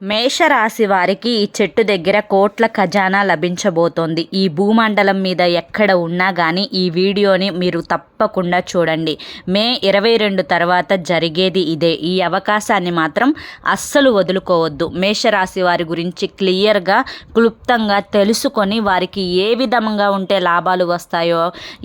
మేషరాశి వారికి ఈ చెట్టు దగ్గర కోట్ల ఖజానా లభించబోతోంది. ఈ భూమండలం మీద ఎక్కడ ఉన్నా కానీ ఈ వీడియోని మీరు తప్పకుండా చూడండి. మే ఇరవై రెండు తర్వాత జరిగేది ఇదే. ఈ అవకాశాన్ని మాత్రం అస్సలు వదులుకోవద్దు. మేషరాశి వారి గురించి క్లియర్గా క్లుప్తంగా తెలుసుకొని వారికి ఏ విధంగా ఉంటే లాభాలు వస్తాయో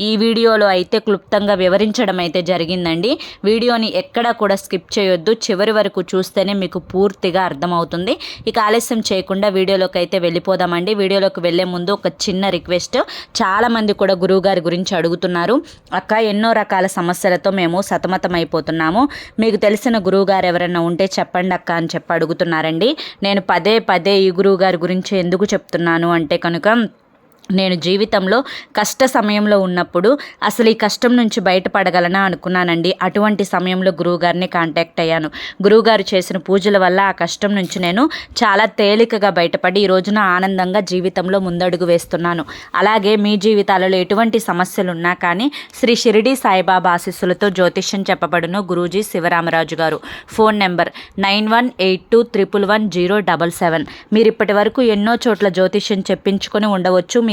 ఈ వీడియోలో అయితే క్లుప్తంగా వివరించడం అయితే జరిగిందండి. వీడియోని ఎక్కడా కూడా స్కిప్ చేయొద్దు. చివరి వరకు చూస్తేనే మీకు పూర్తిగా అర్థమవుతుంది. ఉంటుంది ఇక ఆలస్యం చేయకుండా వీడియోలోకి అయితే వెళ్ళిపోదామండి. వీడియోలోకి వెళ్ళే ముందు ఒక చిన్న రిక్వెస్ట్. చాలామంది కూడా గురువుగారి గురించి అడుగుతున్నారు. అక్క ఎన్నో రకాల సమస్యలతో మేము సతమతం అయిపోతున్నాము మీకు తెలిసిన గురువుగారు ఎవరైనా ఉంటే చెప్పండి అక్క అని చెప్పి అడుగుతున్నారండి. నేను పదే పదే ఈ గురువుగారి గురించి ఎందుకు చెప్తున్నాను అంటే కనుక నేను జీవితంలో కష్ట సమయంలో ఉన్నప్పుడు అసలు ఈ కష్టం నుంచి బయటపడగలనా అనుకున్నానండి. అటువంటి సమయంలో గురువుగారిని కాంటాక్ట్ అయ్యాను. గురువుగారు చేసిన పూజల వల్ల ఆ కష్టం నుంచి నేను చాలా తేలికగా బయటపడి ఈ రోజున ఆనందంగా జీవితంలో ముందడుగు వేస్తున్నాను. అలాగే మీ జీవితాలలో ఎటువంటి సమస్యలు ఉన్నా కానీ శ్రీ షిరిడి సాయిబాబా ఆశీస్సులతో జ్యోతిష్యం చెప్పబడును గురూజీ శివరామరాజు గారు. Phone number nine one eight two triple one zero double seven. మీరు ఇప్పటి వరకు ఎన్నో చోట్ల జ్యోతిష్యం చెప్పించుకొని ఉండవచ్చు. మీ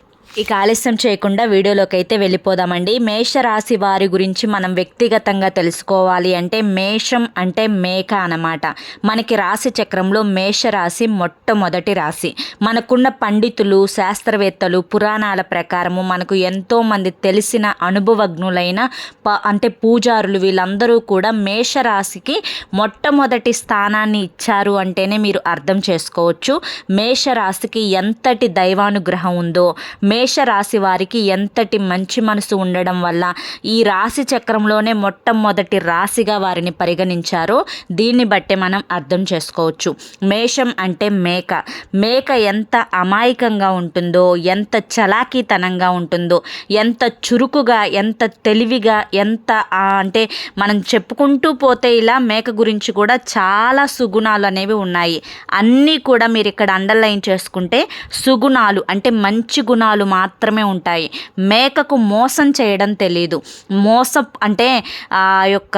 ఇక ఆలస్యం చేయకుండా వీడియోలోకి అయితే వెళ్ళిపోదామండి. మేషరాశి వారి గురించి మనం వ్యక్తిగతంగా తెలుసుకోవాలి అంటే మేషం అంటే మేక అనమాట మనకి రాశి చక్రంలో మేషరాశి మొట్టమొదటి రాశి. మనకున్న పండితులు శాస్త్రవేత్తలు పురాణాల ప్రకారము మనకు ఎంతోమంది తెలిసిన అనుభవజ్ఞులైన ప అంటే పూజారులు వీళ్ళందరూ కూడా మేషరాశికి మొట్టమొదటి స్థానాన్ని ఇచ్చారు అంటేనే మీరు అర్థం చేసుకోవచ్చు. మేషరాశికి ఎంతటి దైవానుగ్రహం ఉందో మే మేషరాశి వారికి ఎంతటి మంచి మనసు ఉండడం వల్ల ఈ రాశి చక్రంలోనే మొట్టమొదటి రాశిగా వారిని పరిగణించారో దీన్ని బట్టి మనం అర్థం చేసుకోవచ్చు. మేషం అంటే మేక. మేక ఎంత అమాయకంగా ఉంటుందో ఎంత చలాకీతనంగా ఉంటుందో ఎంత చురుకుగా ఎంత తెలివిగా ఎంత అంటే మనం చెప్పుకుంటూ పోతే ఇలా మేక గురించి కూడా చాలా సుగుణాలు అనేవి ఉన్నాయి. అన్నీ కూడా మీరు ఇక్కడ అండర్లైన్ చేసుకుంటే సుగుణాలు అంటే మంచి గుణాలు మాత్రమే ఉంటాయి. మేకకు మోసం చేయడం తెలీదు. మోసం అంటే ఆ యొక్క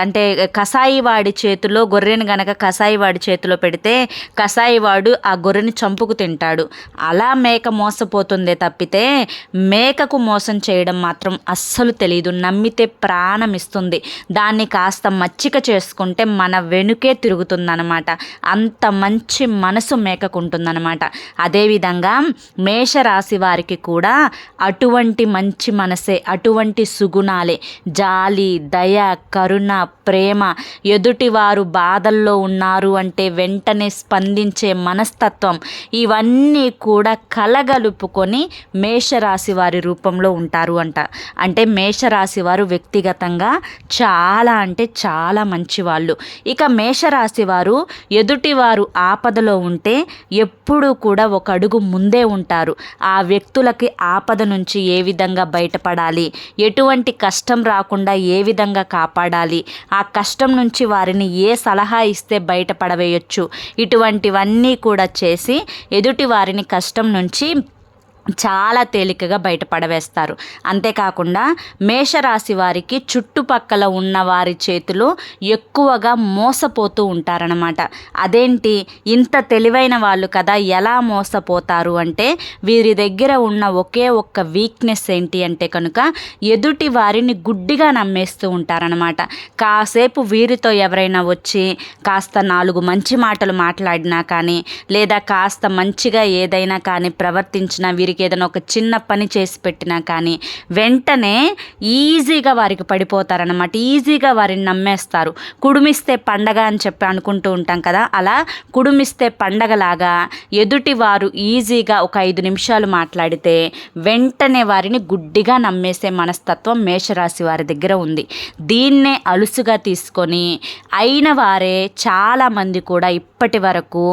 అంటే కసాయి వాడి చేతిలో గొర్రెను గనక కసాయి వాడి చేతిలో పెడితే కసాయి వాడు ఆ గొర్రెని చంపుకు తింటాడు. అలా మేక మోసపోతుందే తప్పితే మేకకు మోసం చేయడం మాత్రం అస్సలు తెలియదు నమ్మితే ప్రాణం ఇస్తుంది. దాన్ని కాస్త మచ్చిక చేసుకుంటే మన వెనుకే తిరుగుతుందనమాట అంత మంచి మనసు మేకకు ఉంటుందన్నమాట. అదేవిధంగా మేషరాశి వారికి వారికి కూడా అటువంటి మంచి మనసే అటువంటి సుగుణాలే. జాలి దయ కరుణ ప్రేమ ఎదుటివారు బాధల్లో ఉన్నారు అంటే వెంటనే స్పందించే మనస్తత్వం ఇవన్నీ కూడా కలగలుపుకొని మేషరాశి వారి రూపంలో ఉంటారు అంట. అంటే మేషరాశి వారు వ్యక్తిగతంగా చాలా అంటే చాలా మంచి వాళ్ళు ఇక మేషరాశి వారు ఎదుటివారు ఆపదలో ఉంటే ఎప్పుడూ కూడా ఒక అడుగు ముందే ఉంటారు. ఆ వ్యక్తి వ్యక్తులకి ఆపద నుంచి ఏ విధంగా బయటపడాలి? ఎటువంటి కష్టం రాకుండా ఏ విధంగా కాపాడాలి? ఆ కష్టం నుంచి వారిని ఏ సలహా ఇస్తే బయటపడవేయచ్చు? ఇటువంటివన్నీ కూడా చేసి ఎదుటి వారిని కష్టం నుంచి చాలా తేలికగా బయటపడవేస్తారు. అంతేకాకుండా మేషరాశి వారికి చుట్టుపక్కల ఉన్న వారి చేతిలో ఎక్కువగా మోసపోతూ ఉంటారనమాట అదేంటి? ఇంత తెలివైన వాళ్ళు కదా ఎలా మోసపోతారు అంటే వీరి దగ్గర ఉన్న ఒకే ఒక్క వీక్నెస్ ఏంటి అంటే కనుక ఎదుటి వారిని గుడ్డిగా నమ్మేస్తూ ఉంటారనమాట కాసేపు వీరితో ఎవరైనా వచ్చి కాస్త నాలుగు మంచి మాటలు మాట్లాడినా కానీ లేదా కాస్త మంచిగా ఏదైనా కానీ ప్రవర్తించినా వీరికి వారికి ఏదైనా ఒక చిన్న పని చేసి పెట్టినా కానీ వెంటనే ఈజీగా వారికి పడిపోతారనమాట ఈజీగా వారిని నమ్మేస్తారు. కుడుమిస్తే పండగ అని చెప్పి అనుకుంటూ ఉంటాం కదా. అలా కుడుమిస్తే పండగలాగా ఎదుటి వారు ఈజీగా ఒక ఐదు నిమిషాలు మాట్లాడితే వెంటనే వారిని గుడ్డిగా నమ్మేసే మనస్తత్వం మేషరాశి వారి దగ్గర ఉంది. దీన్నే అలుసుగా తీసుకొని అయిన వారే చాలామంది కూడా ఇప్పటి వరకు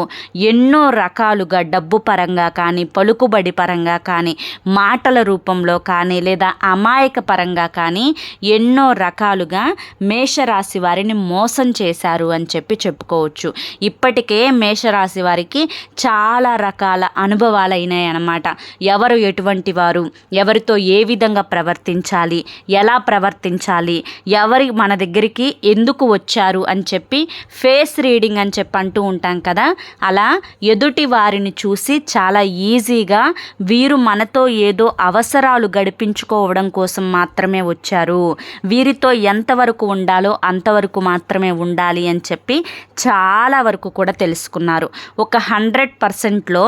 ఎన్నో రకాలుగా డబ్బు పరంగా కానీ పలుకుబడి పరంగా కానీ మాటల రూపంలో కానీ లేదా అమాయక పరంగా కానీ ఎన్నో రకాలుగా మేషరాశి వారిని మోసం చేశారు అని చెప్పి చెప్పుకోవచ్చు. ఇప్పటికే మేషరాశి వారికి చాలా రకాల అనుభవాలు అయినాయి అన్నమాట. ఎవరు ఎటువంటి వారు? ఎవరితో ఏ విధంగా ప్రవర్తించాలి? ఎలా ప్రవర్తించాలి? ఎవరి మన దగ్గరికి ఎందుకు వచ్చారు అని చెప్పి ఫేస్ రీడింగ్ అని చెప్పి అంటూ ఉంటాం కదా. అలా ఎదుటి వారిని చూసి చాలా ఈజీగా వీరు మనతో ఏదో అవసరాలు గడిపించుకోవడం కోసం మాత్రమే వచ్చారు. వీరితో ఎంతవరకు ఉండాలో అంతవరకు మాత్రమే ఉండాలి అని చెప్పి చాలా వరకు కూడా తెలుసుకున్నారు. ఒక హండ్రెడ్ పర్సెంట్లో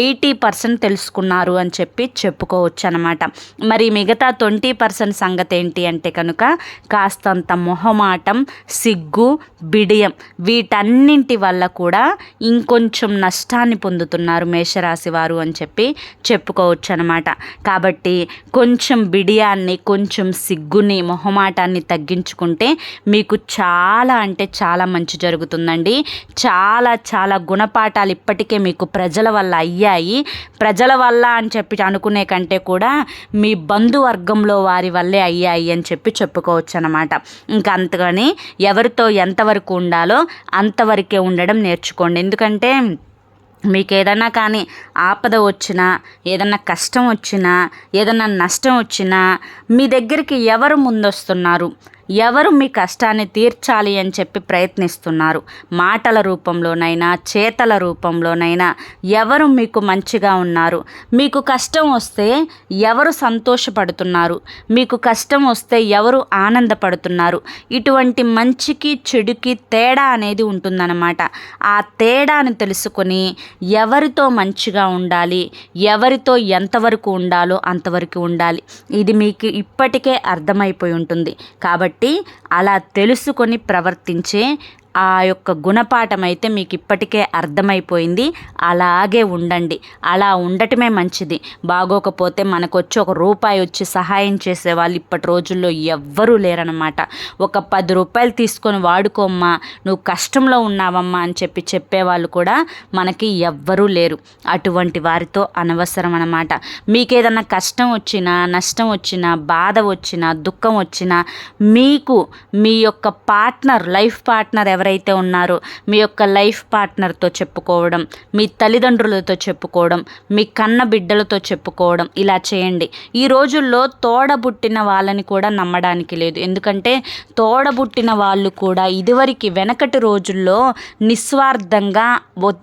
ఎయిటీ పర్సెంట్ తెలుసుకున్నారు అని చెప్పి చెప్పుకోవచ్చు అనమాట మరి మిగతా ట్వంటీ పర్సెంట్ సంగతి ఏంటి అంటే కనుక కాస్తంత మొహమాటం సిగ్గు బిడియం వీటన్నింటి వల్ల కూడా ఇంకొంచెం నష్టాన్ని పొందుతున్నారు మేషరాశి వారు అని చెప్పి చెప్పుకోవచ్చు అనమాట కాబట్టి కొంచెం బిడియాన్ని కొంచెం సిగ్గుని మొహమాటాన్ని తగ్గించుకుంటే మీకు చాలా అంటే చాలా మంచి జరుగుతుందండి. చాలా చాలా గుణపాఠాలు ఇప్పటికే మీకు ప్రజల వల్ల అయ్యాయి. ప్రజల వల్ల అని చెప్పి అనుకునే కంటే కూడా మీ బంధువర్గంలో వారి వల్లే అయ్యాయి అని చెప్పి చెప్పుకోవచ్చు అనమాట ఇంకా అంతగాని ఎవరితో ఎంతవరకు ఉండాలో అంతవరకే ఉండడం నేర్చుకోండి. ఎందుకంటే మీకు ఏదైనా కానీ ఆపద వచ్చినా ఏదన్నా కష్టం వచ్చినా ఏదన్నా నష్టం వచ్చినా మీ దగ్గరికి ఎవరు ముందొస్తున్నారు? ఎవరు మీ కష్టాన్ని తీర్చాలి అని చెప్పి ప్రయత్నిస్తున్నారు. మాటల రూపంలోనైనా చేతల రూపంలోనైనా ఎవరు మీకు మంచిగా ఉన్నారు? మీకు కష్టం వస్తే ఎవరు సంతోషపడుతున్నారు? మీకు కష్టం వస్తే ఎవరు ఆనందపడుతున్నారు? ఇటువంటి మంచికి చెడుకి తేడా అనేది ఉంటుందన్నమాట. ఆ తేడాను తెలుసుకొని ఎవరితో మంచిగా ఉండాలి ఎవరితో ఎంతవరకు ఉండాలో అంతవరకు ఉండాలి. ఇది మీకు ఇప్పటికే అర్థమైపోయి ఉంటుంది. కాబట్టి అలా తెలుసుకొని ప్రవర్తించే ఆ యొక్క గుణపాఠం అయితే మీకు ఇప్పటికే అర్థమైపోయింది. అలాగే ఉండండి. అలా ఉండటమే మంచిది. బాగోకపోతే మనకు వచ్చి ఒక రూపాయి వచ్చి సహాయం చేసే వాళ్ళు ఇప్పటి రోజుల్లో ఎవ్వరూ లేరనమాట ఒక పది రూపాయలు తీసుకొని వాడుకోమ్మా నువ్వు కష్టంలో ఉన్నావమ్మా అని చెప్పి చెప్పేవాళ్ళు కూడా మనకి ఎవ్వరూ లేరు. అటువంటి వారితో అనవసరం అనమాట మీకు ఏదన్నా కష్టం వచ్చినా నష్టం వచ్చినా బాధ వచ్చినా దుఃఖం వచ్చినా మీకు మీ యొక్క పార్ట్నర్ లైఫ్ పార్ట్నర్ ఎవరు ఎవరైతే ఉన్నారో మీ యొక్క లైఫ్ పార్ట్నర్తో చెప్పుకోవడం మీ తల్లిదండ్రులతో చెప్పుకోవడం మీ కన్న బిడ్డలతో చెప్పుకోవడం ఇలా చేయండి. ఈ రోజుల్లో తోడబుట్టిన వాళ్ళని కూడా నమ్మడానికి లేదు. ఎందుకంటే తోడబుట్టిన వాళ్ళు కూడా ఇదివరకు వెనకటి రోజుల్లో నిస్వార్థంగా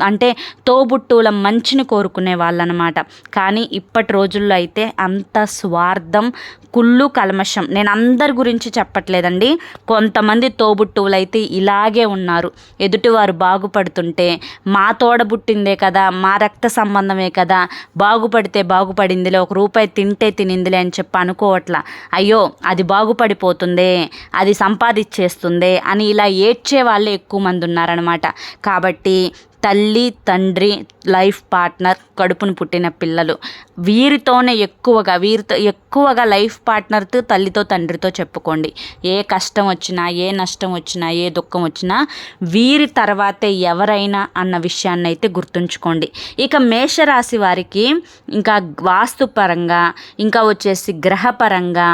అంటే తోబుట్టువుల మంచిని కోరుకునే వాళ్ళనమాట. కానీ ఇప్పటి రోజుల్లో అయితే అంత స్వార్థం కుళ్ళు కల్మషం. నేను అందరి గురించి చెప్పట్లేదండి. కొంతమంది తోబుట్టువులు అయితే ఇలాగే ఉన్నారు. ఎదుటివారు బాగుపడుతుంటే మా తోడబుట్టిందే కదా మా రక్త సంబంధమే కదా బాగుపడితే బాగుపడిందిలే ఒక రూపాయి తింటే తినిందిలే అని చెప్పి అనుకోవట్లా. అయ్యో అది బాగుపడిపోతుందే అది సంపాదించేస్తుందే అని ఇలా ఏడ్చే వాళ్ళే ఎక్కువ మంది ఉన్నారనమాట కాబట్టి తల్లి తండ్రి లైఫ్ పార్ట్నర్ కడుపును పుట్టిన పిల్లలు. వీరితోనే ఎక్కువగా వీరితో ఎక్కువగా లైఫ్ పార్ట్నర్తో తల్లితో తండ్రితో చెప్పుకోండి. ఏ కష్టం వచ్చినా ఏ నష్టం వచ్చినా ఏ దుఃఖం వచ్చినా వీరి తర్వాతే ఎవరైనా అన్న విషయాన్ని అయితే గుర్తుంచుకోండి. ఇక మేషరాశి వారికి ఇంకా వాస్తుపరంగా ఇంకా వచ్చేసి గ్రహపరంగా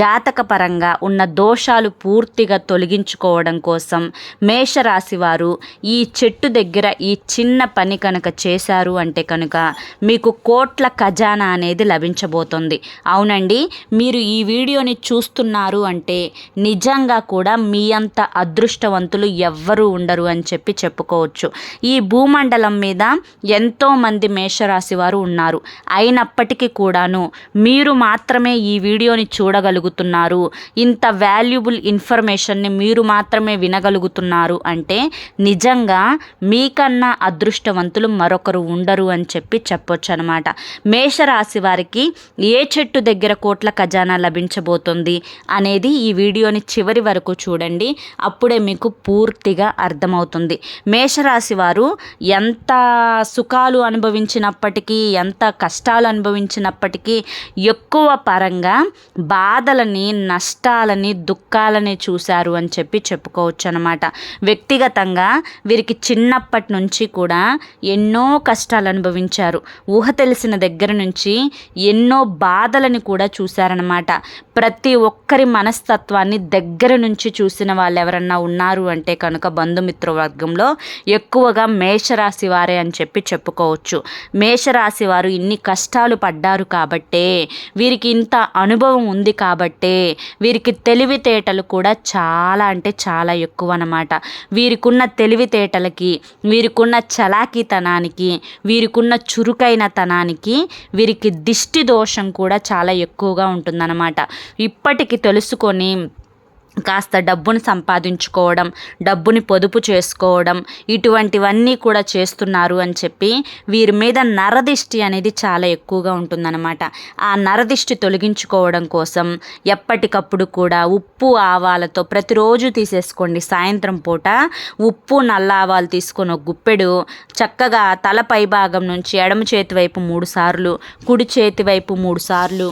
జాతకపరంగా ఉన్న దోషాలు పూర్తిగా తొలగించుకోవడం కోసం మేషరాశి వారు ఈ చెట్టు దగ్గర ఈ చిన్న పని కనుక చేశారు అంటే కనుక మీకు కోట్ల ఖజానా అనేది లభించబోతుంది. అవునండి మీరు ఈ వీడియోని చూస్తున్నారు అంటే నిజంగా కూడా మీ అంత అదృష్టవంతులు ఎవ్వరూ ఉండరు అని చెప్పి చెప్పుకోవచ్చు. ఈ భూమండలం మీద ఎంతోమంది మేషరాశి వారు ఉన్నారు. అయినప్పటికీ కూడాను మీరు మాత్రమే ఈ వీడియోని చూడగలుగుతున్నారు. ఇంత వాల్యుబుల్ ఇన్ఫర్మేషన్ని మీరు మాత్రమే వినగలుగుతున్నారు అంటే నిజంగా మీకన్నా అంతకన్నా అదృష్టవంతులు మరొకరు ఉండరు అని చెప్పి చెప్పొచ్చు అనమాట మేషరాశి వారికి ఏ చెట్టు దగ్గర కోట్ల ఖజానా లభించబోతుంది అనేది ఈ వీడియోని చివరి వరకు చూడండి. అప్పుడే మీకు పూర్తిగా అర్థమవుతుంది. మేషరాశి వారు ఎంత సుఖాలు అనుభవించినప్పటికీ ఎంత కష్టాలు అనుభవించినప్పటికీ ఎక్కువ పరంగా బాధలని నష్టాలని దుఃఖాలని చూశారు అని చెప్పి చెప్పుకోవచ్చు అనమాట వ్యక్తిగతంగా వీరికి చిన్నప్పటి నుంచి కూడా ఎన్నో కష్టాలు అనుభవించారు. ఊహ తెలిసిన దగ్గర నుంచి ఎన్నో బాధలని కూడా చూశారనమాట ప్రతి ఒక్కరి మనస్తత్వాన్ని దగ్గర నుంచి చూసిన వాళ్ళు ఎవరన్నా ఉన్నారు అంటే కనుక బంధుమిత్ర వర్గంలో ఎక్కువగా మేషరాశి వారే అని చెప్పి చెప్పుకోవచ్చు. మేషరాశి వారు ఇన్ని కష్టాలు పడ్డారు కాబట్టే వీరికి ఇంత అనుభవం ఉంది కాబట్టే వీరికి తెలివితేటలు కూడా చాలా అంటే చాలా ఎక్కువ అనమాట వీరికున్న తెలివితేటలకి వీరికున్న చలాకీతనానికి వీరికున్న చురుకైన తనానికి వీరికి దిష్టి దోషం కూడా చాలా ఎక్కువగా ఉంటుందన్నమాట. ఇప్పటికి తెలుసుకొని కాస్త డబ్బును సంపాదించుకోవడం డబ్బుని పొదుపు చేసుకోవడం ఇటువంటివన్నీ కూడా చేస్తున్నారు అని చెప్పి వీరి మీద నరదిష్టి అనేది చాలా ఎక్కువగా ఉంటుందన్నమాట. ఆ నరదిష్టి తొలగించుకోవడం కోసం ఎప్పటికప్పుడు కూడా ఉప్పు ఆవాలతో ప్రతిరోజు తీసేసుకోండి. సాయంత్రం పూట ఉప్పు నల్ల ఆవాలు తీసుకొని ఒక గుప్పెడు చక్కగా తలపై భాగం నుంచి ఎడమ చేతి వైపు మూడు సార్లు కుడి చేతి వైపు మూడు సార్లు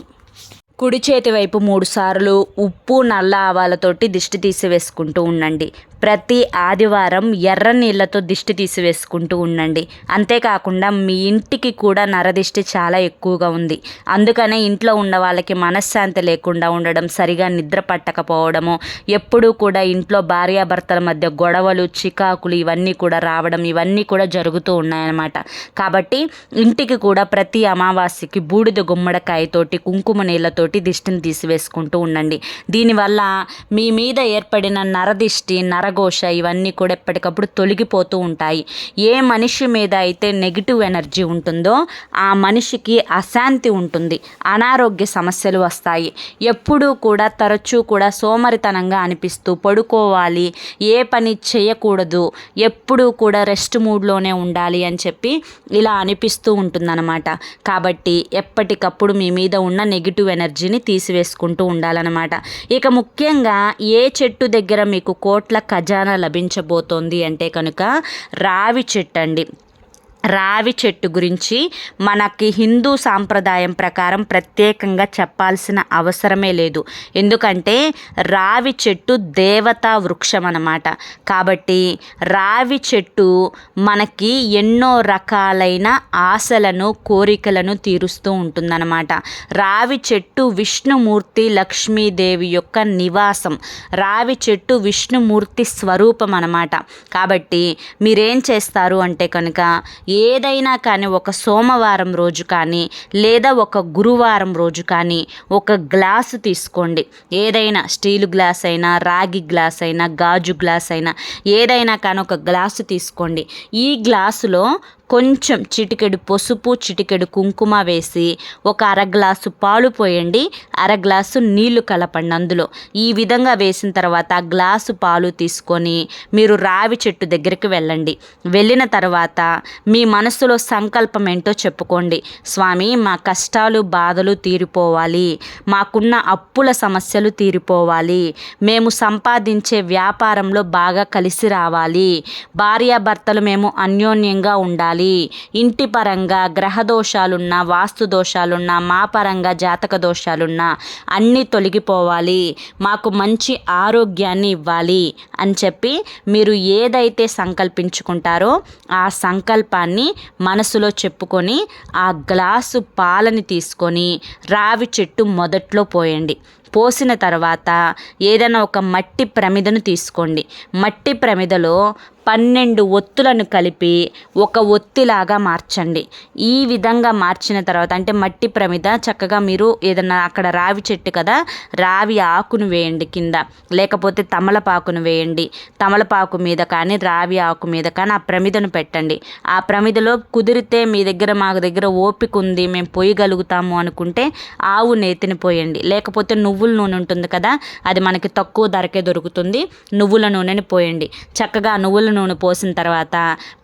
కుడి చేతి వైపు మూడు సార్లు ఉప్పు నల్ల ఆవాలతోటి దిష్టి తీసివేసుకుంటూ ఉండండి. ప్రతి ఆదివారం ఎర్ర నీళ్ళతో దిష్టి తీసివేసుకుంటూ ఉండండి. అంతేకాకుండా మీ ఇంటికి కూడా నరదిష్టి చాలా ఎక్కువగా ఉంది. అందుకనే ఇంట్లో ఉన్న వాళ్ళకి మనశ్శాంతి లేకుండా ఉండడం సరిగా నిద్ర పట్టకపోవడము ఎప్పుడూ కూడా ఇంట్లో భార్యాభర్తల మధ్య గొడవలు చికాకులు ఇవన్నీ కూడా రావడం ఇవన్నీ కూడా జరుగుతూ ఉన్నాయన్నమాట. కాబట్టి ఇంటికి కూడా ప్రతి అమావాస్యకి బూడిద గుమ్మడికాయతోటి కుంకుమ నీళ్ళతోటి దిష్టిని తీసివేసుకుంటూ ఉండండి. దీనివల్ల మీ మీద ఏర్పడిన నరదిష్టి నర నరఘోష ఇవన్నీ కూడా ఎప్పటికప్పుడు తొలగిపోతూ ఉంటాయి. ఏ మనిషి మీద అయితే నెగిటివ్ ఎనర్జీ ఉంటుందో ఆ మనిషికి అశాంతి ఉంటుంది. అనారోగ్య సమస్యలు వస్తాయి. ఎప్పుడూ కూడా తరచూ కూడా సోమరితనంగా అనిపిస్తూ పడుకోవాలి. ఏ పని చేయకూడదు. ఎప్పుడూ కూడా రెస్ట్ మూడ్లోనే ఉండాలి అని చెప్పి ఇలా అనిపిస్తూ ఉంటుందన్నమాట. కాబట్టి ఎప్పటికప్పుడు మీ మీద ఉన్న నెగిటివ్ ఎనర్జీని తీసివేసుకుంటూ ఉండాలన్నమాట. ఇక ముఖ్యంగా ఏ చెట్టు దగ్గర మీకు కోట్ల ఖజానా లభించబోతోంది అంటే కనుక రావి చెట్టు అండి. రావి చెట్టు గురించి మనకి హిందూ సాంప్రదాయం ప్రకారం ప్రత్యేకంగా చెప్పాల్సిన అవసరమే లేదు. ఎందుకంటే రావి చెట్టు దేవతా వృక్షం అన్నమాట. కాబట్టి రావి చెట్టు మనకి ఎన్నో రకాలైన ఆశలను కోరికలను తీరుస్తూ ఉంటుందన్నమాట. రావి చెట్టు విష్ణుమూర్తి లక్ష్మీదేవి యొక్క నివాసం. రావి చెట్టు విష్ణుమూర్తి స్వరూపం అన్నమాట. కాబట్టి మీరేం చేస్తారు అంటే కనుక ఏదైనా కానీ ఒక సోమవారం రోజు కానీ లేదా ఒక గురువారం రోజు కానీ ఒక గ్లాసు తీసుకోండి. ఏదైనా స్టీల్ గ్లాస్ అయినా రాగి గ్లాస్ అయినా గాజు గ్లాస్ అయినా ఏదైనా కానీ ఒక గ్లాసు తీసుకోండి. ఈ గ్లాసులో కొంచెం చిటికెడు పసుపు చిటికెడు కుంకుమ వేసి ఒక అర గ్లాసు పాలు పోయండి. అర గ్లాసు నీళ్ళు కలపండి అందులో. ఈ విధంగా వేసిన తర్వాత ఆ గ్లాసు పాలు తీసుకొని మీరు రావి చెట్టు దగ్గరికి వెళ్ళండి. వెళ్ళిన తర్వాత మీ మనసులో సంకల్పం ఏంటో చెప్పుకోండి. స్వామి మా కష్టాలు బాధలు తీరిపోవాలి. మాకున్న అప్పుల సమస్యలు తీరిపోవాలి. మేము సంపాదించే వ్యాపారంలో బాగా కలిసి రావాలి. భార్యాభర్తలు మేము అన్యోన్యంగా ఉండాలి. ఇంటి పరంగా గ్రహ దోషాలున్నా వాస్తు దోషాలున్నా మా పరంగా జాతక దోషాలున్నా అన్నీ తొలగిపోవాలి. మాకు మంచి ఆరోగ్యాన్ని ఇవ్వాలి అని చెప్పి మీరు ఏదైతే సంకల్పించుకుంటారో ఆ సంకల్పాన్ని మనసులో చెప్పుకొని ఆ గ్లాసు పాలని తీసుకొని రావి చెట్టు మొదట్లో పోయండి. పోసిన తర్వాత ఏదైనా ఒక మట్టి ప్రమిదను తీసుకోండి. మట్టి ప్రమిదలో పన్నెండు ఒత్తులను కలిపి ఒక ఒత్తిలాగా మార్చండి. ఈ విధంగా మార్చిన తర్వాత అంటే మట్టి ప్రమిద చక్కగా మీరు ఏదన్నా అక్కడ రావి చెట్టు కదా రావి ఆకును వేయండి కింద. లేకపోతే తమలపాకును వేయండి. తమలపాకు మీద కానీ రావి ఆకు మీద కానీ ఆ ప్రమిదను పెట్టండి. ఆ ప్రమిదలో కుదిరితే మీ దగ్గర మా దగ్గర ఓపిక ఉంది మేము పోయగలుగుతాము అనుకుంటే ఆవు నేతిని పోయండి. లేకపోతే నువ్వుల నూనె ఉంటుంది కదా అది మనకి తక్కువ ధరకే దొరుకుతుంది నువ్వుల నూనెని పోయండి. చక్కగా నువ్వుల నూనె పోసిన తర్వాత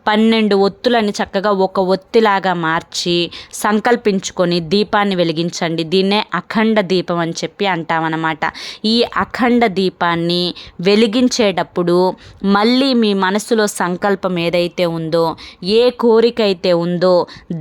పన్నెండు ఒత్తులని చక్కగా ఒక ఒత్తిలాగా మార్చి సంకల్పించుకొని దీపాన్ని వెలిగించండి. దీన్నే అఖండ దీపం అని చెప్పి అంటామన్నమాట. ఈ అఖండ దీపాన్ని వెలిగించేటప్పుడు మళ్ళీ మీ మనసులో సంకల్పం ఏదైతే ఉందో ఏ కోరిక అయితే ఉందో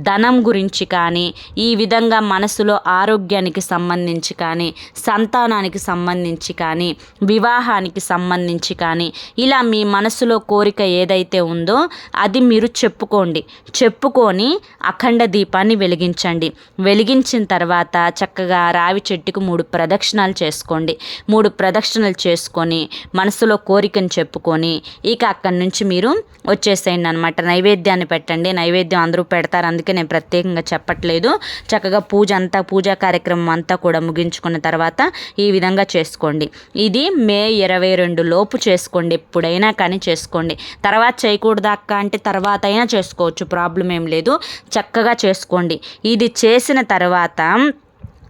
ధనం గురించి కానీ ఈ విధంగా మనసులో ఆరోగ్యానికి సంబంధించి కానీ సంతానానికి సంబంధించి కానీ వివాహానికి సంబంధించి కానీ ఇలా మీ మనసులో కోరిక ఏదైతే ఉందో అది మీరు చెప్పుకోండి. చెప్పుకొని అఖండ దీపాన్ని వెలిగించండి. వెలిగించిన తర్వాత చక్కగా రావి చెట్టుకు మూడు ప్రదక్షిణాలు చేసుకోండి. మూడు ప్రదక్షిణలు చేసుకొని మనసులో కోరికను చెప్పుకొని ఇక అక్కడి నుంచి మీరు వచ్చేసేయండి అనమాట నైవేద్యాన్ని పెట్టండి. నైవేద్యం అందరూ పెడతారు. అందుకే నేను ప్రత్యేకంగా చెప్పట్లేదు. చక్కగా పూజ అంతా పూజా కార్యక్రమం అంతా కూడా ముగించుకున్న తర్వాత ఈ విధంగా చేసుకోండి. ఇది మే ఇరవై రెండు లోపు చేసుకోండి. ఎప్పుడైనా కానీ చేసుకోండి. తర్వాత చేయకూడదు అక్క? అంటే తర్వాత అయినా చేసుకోవచ్చు. ప్రాబ్లం ఏం లేదు. చక్కగా చేసుకోండి. ఇది చేసిన తర్వాత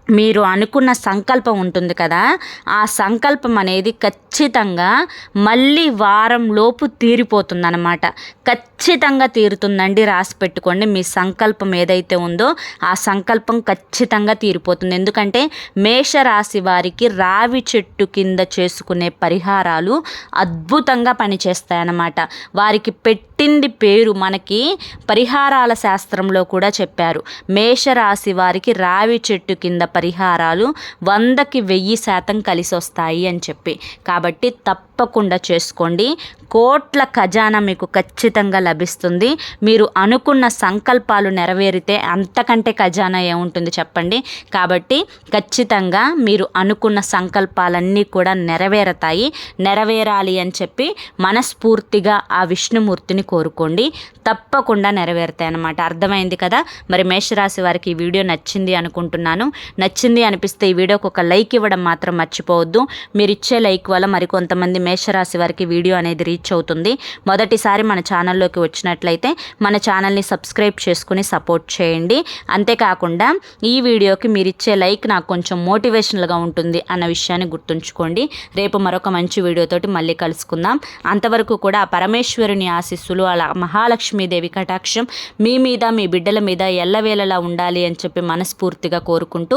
మీరు అనుకున్న సంకల్పం ఉంటుంది కదా ఆ సంకల్పం అనేది ఖచ్చితంగా మళ్ళీ వారం లోపు తీరిపోతుంది అనమాట ఖచ్చితంగా తీరుతుందండి రాసి పెట్టుకోండి. మీ సంకల్పం ఏదైతే ఉందో ఆ సంకల్పం ఖచ్చితంగా తీరిపోతుంది. ఎందుకంటే మేషరాశి వారికి రావి చెట్టు కింద చేసుకునే పరిహారాలు అద్భుతంగా పనిచేస్తాయన్నమాట. వారికి పెట్టింది పేరు మనకి పరిహారాల శాస్త్రంలో కూడా చెప్పారు. మేషరాశి వారికి రావి చెట్టు కింద పరిహారాలు వందకి వెయ్యి శాతం కలిసి వస్తాయి అని చెప్పి. కాబట్టి తప్పకుండా చేసుకోండి. కోట్ల ఖజానా మీకు ఖచ్చితంగా లభిస్తుంది. మీరు అనుకున్న సంకల్పాలు నెరవేరితే అంతకంటే ఖజానా ఏముంటుంది చెప్పండి. కాబట్టి ఖచ్చితంగా మీరు అనుకున్న సంకల్పాలన్నీ కూడా నెరవేరతాయి. నెరవేరాలి అని చెప్పి మనస్ఫూర్తిగా ఆ విష్ణుమూర్తిని కోరుకోండి. తప్పకుండా నెరవేరుతాయి అన్నమాట అర్థమైంది కదా? మరి మేషరాశి వారికి ఈ వీడియో నచ్చింది అనుకుంటున్నాను. నచ్చింది అనిపిస్తే ఈ వీడియోకి ఒక లైక్ ఇవ్వడం మాత్రం మర్చిపోవద్దు. మీరు ఇచ్చే లైక్ వల్ల మరికొంతమంది మేషరాశి వారికి వీడియో అనేది రీచ్ అవుతుంది. మొదటిసారి మన ఛానల్లోకి వచ్చినట్లయితే మన ఛానల్ని సబ్స్క్రైబ్ చేసుకుని సపోర్ట్ చేయండి. అంతేకాకుండా ఈ వీడియోకి మీరు ఇచ్చే లైక్ నాకు కొంచెం మోటివేషనల్గా ఉంటుంది అన్న విషయాన్ని గుర్తుంచుకోండి. రేపు మరొక మంచి వీడియోతోటి మళ్ళీ కలుసుకుందాం. అంతవరకు కూడా ఆ పరమేశ్వరుని ఆశీస్సులు అలా మహాలక్ష్మీదేవి కటాక్షం మీ మీద మీ బిడ్డల మీద ఎల్లవేళలా ఉండాలి అని చెప్పి మనస్ఫూర్తిగా కోరుకుంటూ